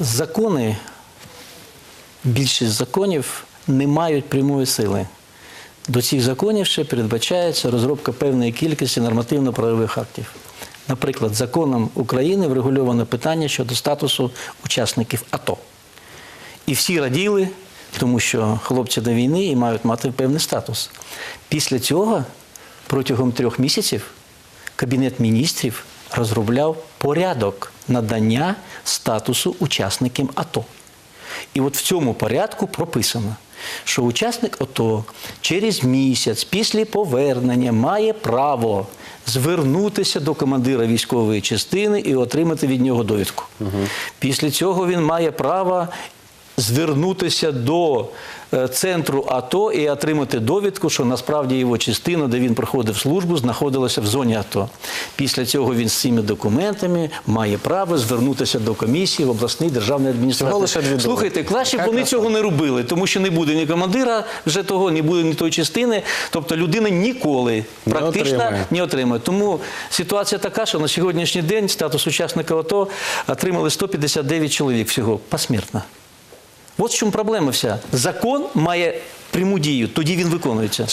закони, більшість законів не мають прямої сили. До цих законів ще передбачається розробка певної кількості нормативно-правових актів. Наприклад, законом України врегульовано питання щодо статусу учасників АТО. І всі раділи, тому що хлопці до війни і мають мати певний статус. Після цього протягом трьох місяців Кабінет міністрів розробляв порядок надання статусу учасникам АТО. І от в цьому порядку прописано, що учасник АТО через місяць після повернення має право звернутися до командира військової частини і отримати від нього довідку. Після цього він має право звернутися до е, центру АТО і отримати довідку, що насправді його частина, де він проходив службу, знаходилася в зоні АТО. Після цього він з цими документами має право звернутися до комісії в обласний державний Всього адміністрації. Слухайте, краще б вони краса? цього не робили, тому що не буде ні командира вже того, не буде ні тої частини. Тобто людина ніколи Не практично отримає. не отримає. Тому ситуація така, що на сьогоднішній день статус учасника АТО отримали 159 чоловік всього посмертно. От в чому проблема вся. Закон має пряму дію, тоді він виконується.